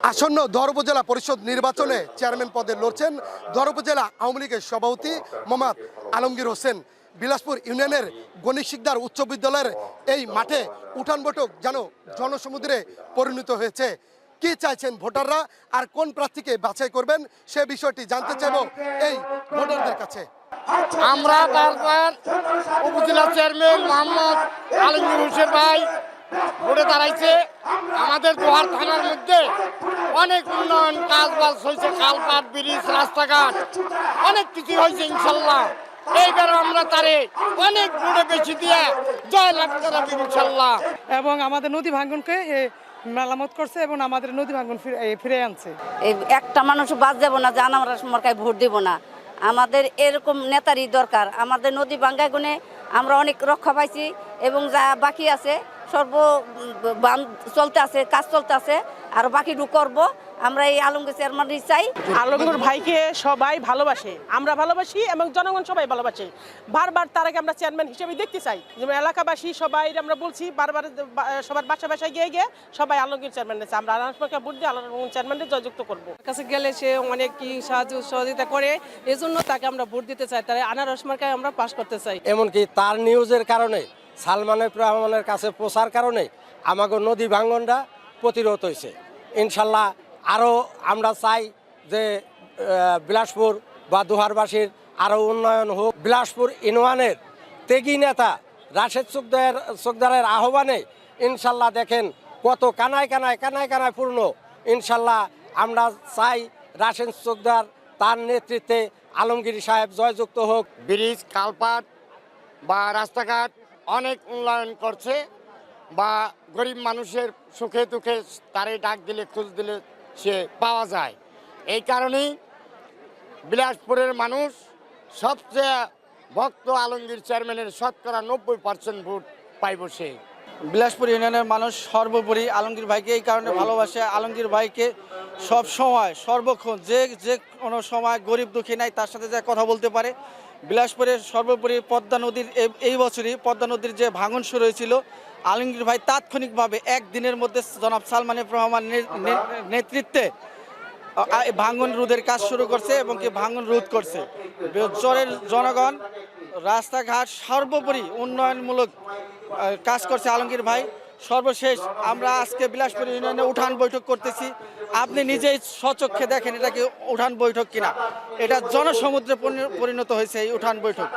আসন্ন দর উপজেলা পরিষদ নির্বাচনে চেয়ারম্যান পদে লড়ছেন দর উপজেলা আওয়ামী লীগের সভাপতি মোহাম্মদ আলমগীর হোসেন। বিলাসপুর ইউনিয়নের গণিক শিকদার উচ্চ বিদ্যালয়ের এই মাঠে উঠান বৈঠক যেন জনসমুদ্রে পরিণত হয়েছে। কি চাইছেন ভোটাররা আর কোন প্রার্থীকে বাছাই করবেন সে বিষয়টি জানতে চাইব এই ভোটারদের কাছে। আমরা উপজেলা চেয়ারম্যান মোহাম্মদ আলমগীর হোসেন ভাই ভোটে দাঁড়াইছে। আমাদের দোহার থানার মধ্যে অনেক উন্নয়ন কাজ বাজ হয়েছে খালপাট ব্রিজ রাস্তাঘাট। অনেক কিছু হয়েছে ইনশাল্লাহ। এইবার আমরা তারে অনেক ভোটে বেশি দিয়ে জয় লাভ করাবো ইনশাল্লাহ। এবং আমাদের নদী ভাঙ্গনকে এ, মেরামত করছে এবং আমাদের নদী ভাঙ্গন ফিরে- ফিরে আনছে। এই একটা মানুষ বাদ যাব না যে আমরা সরকার ভোট দেব না। আমাদের এরকম নেতারই দরকার। আমাদের নদী বাঙ্গায় গুণে আমরা অনেক রক্ষা পাইছি এবং যা বাকি আছে সর্ব চলতে আছে কাজ চলতে আছে আর বাকি বাকিটু করব। আমরা এই আলমগীর চেয়ারম্যানই চাই। আলমগীর ভাইকে সবাই ভালোবাসে। আমরা ভালোবাসি এবং জনগণ সবাই ভালোবাসে। বারবার তার আগে আমরা চেয়ারম্যান হিসেবে দেখতে চাই। যেমন এলাকাবাসী সবাই আমরা বলছি বারবার সবার বাসা বাসায় গিয়ে গিয়ে সবাই আলমগীর চেয়ারম্যান আছে। আমরা আলমগীরকে ভোট দিয়ে আলমগীর চেয়ারম্যানের জয়যুক্ত করব। কাছে গেলে সে অনেক কি সাহায্য সহযোগিতা করে। এজন্য তাকে আমরা ভোট দিতে চাই। তাই আনারস মার্কায় আমরা পাশ করতে চাই। এমনকি তার নিউজের কারণে সালমান এফ রহমানের কাছে প্রচার কারণে আমাকে নদী ভাঙ্গনটা প্রতিরোধ হয়েছে ইনশাল্লাহ আরও আমরা চাই যে বিলাসপুর বা দুহারবাসীর আরও উন্নয়ন হোক। বিলাসপুর ইউনিয়নের তেগি নেতা রাশেদ চোকদার, চোকদারের আহ্বানে ইনশাল্লাহ দেখেন কত কানায় কানায় কানায় কানায় পূর্ণ। ইনশাল্লাহ আমরা চাই রাশেদ চোকদার তার নেতৃত্বে আলমগীর সাহেব জয়যুক্ত হোক। ব্রিজ, কালপাট বা রাস্তাঘাট অনেক উন্নয়ন করছে বা গরিব মানুষের সুখে দুঃখে তারে ডাক দিলে, খোঁজ দিলে সে পাওয়া যায়। এই কারণেই বিলাসপুরের মানুষ সবচেয়ে ভক্ত আলমগীর চেয়ারম্যানের শতকরা নব্বই পার্সেন্ট ভোট পাইব সে। বিলাসপুর ইউনিয়নের মানুষ সর্বোপরি আলমগীর ভাইকে এই কারণে ভালোবাসে। আলমগীর ভাইকে সব সময়, সর্বক্ষণ, যে যে কোনো সময় গরিব দুঃখী নাই, তার সাথে যা কথা বলতে পারে। বিলাসপুরের সর্বোপরি পদ্মা নদীর এই- বছরই পদ্মা নদীর যে ভাঙন শুরু হয়েছিল, আলমগীর ভাই তাৎক্ষণিকভাবে একদিনের মধ্যে জনাব সালমান এফ রহমান নেতৃত্বে ভাঙন রোধের কাজ শুরু করছে এবং কি ভাঙন রোধ করছে। জনগণ, রাস্তাঘাট সর্বোপরি উন্নয়নমূলক কাজ করছে আলমগীর ভাই। সর্বশেষ আমরা আজকে বিলাসপুর ইউনিয়নে উঠান বৈঠক করতেছি। আপনি নিজেই স্বচক্ষে দেখেন এটা কি উঠান বৈঠক কিনা। এটা জনসমুদ্রে পরিণত হয়েছে এই উঠান বৈঠক।